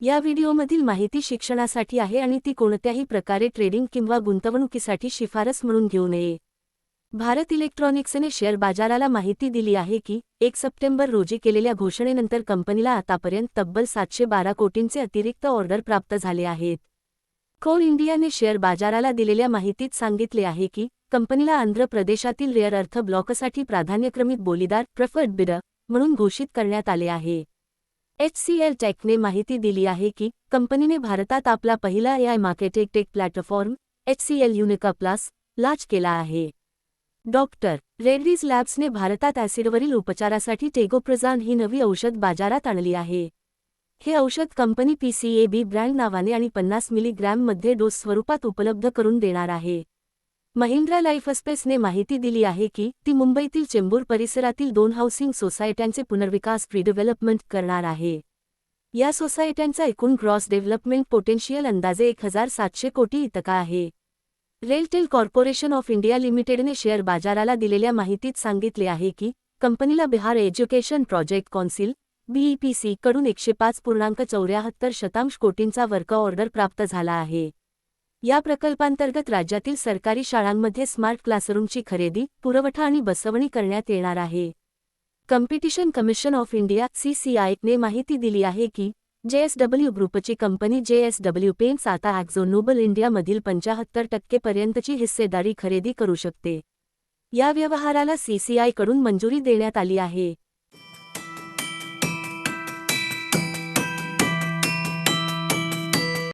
या व्हिडिओमधील माहिती शिक्षणासाठी आहे आणि ती कोणत्याही प्रकारे ट्रेडिंग किंवा गुंतवणुकीसाठी शिफारस म्हणून घेऊ नये. भारत इलेक्ट्रॉनिक्सने शेअर बाजाराला माहिती दिली आहे की एक सप्टेंबर रोजी केलेल्या घोषणेनंतर कंपनीला आतापर्यंत तब्बल सातशे बारा कोटींचे अतिरिक्त ऑर्डर प्राप्त झाले आहेत. कोल इंडियाने शेअर बाजाराला दिलेल्या माहितीत सांगितले आहे की कंपनीला आंध्र प्रदेशातील रेअर अर्थ ब्लॉकसाठी प्राधान्यक्रमित बोलीदार प्रेफर्ड बिड म्हणून घोषित करण्यात आले आहे. एचसीएल टेकने माहिती दिली आहे की कंपनीने भारतात आपला पहिला AI martech tech platform HCL Unica plus launch केला आहे. डॉक्टर रेड्डीज लॅब्सने भारतात ॲसिडवरील उपचारासाठी टेगोप्रझान ही नवी औषध बाजारात आणली आहे. हे औषध कंपनी पीसीएबी ब्रँड नावाने आणि पन्नास मिलीग्रॅममध्ये डोस स्वरूपात उपलब्ध करून देणार आहे. महिंद्रा लाईफस्पेसने माहिती दिली आहे की ती मुंबईतील चेंबूर परिसरातील दोन हाऊसिंग सोसायट्यांचे पुनर्विकास रिडेव्हलपमेंट करणार आहे. या सोसायट्यांचा एकूण ग्रॉस डेव्हलपमेंट पोटेन्शियल अंदाजे एक हजार सातशे कोटी इतका आहे. रेलटेल कॉर्पोरेशन ऑफ इंडिया लिमिटेडने शेअर बाजाराला दिलेल्या माहितीत सांगितले आहे की कंपनीला Bihar education project council BEPC कडून एकशे पाच पूर्णांक चौऱ्याहत्तर शतांश कोटींचा वर्क ऑर्डर प्राप्त झाला आहे. या प्रकल्पांतर्गत राज्यातील सरकारी शाळांमध्ये स्मार्ट क्लासरूमची खरेदी पुरवठा आणि बसवणी करण्यात येणार आहे. कॉम्पिटिशन कमिशन ऑफ इंडिया सीसीआयने माहिती दिली आहे की जेएसडब्ल्यू ग्रुपची कंपनी जेएसडब्ल्यू पेंट्स आता ॲक्झोनोबल इंडियामधील पंचाहत्तर टक्केपर्यंतची हिस्सेदारी खरेदी करू शकते. या व्यवहाराला सीसीआयकडून मंजुरी देण्यात आली आहे.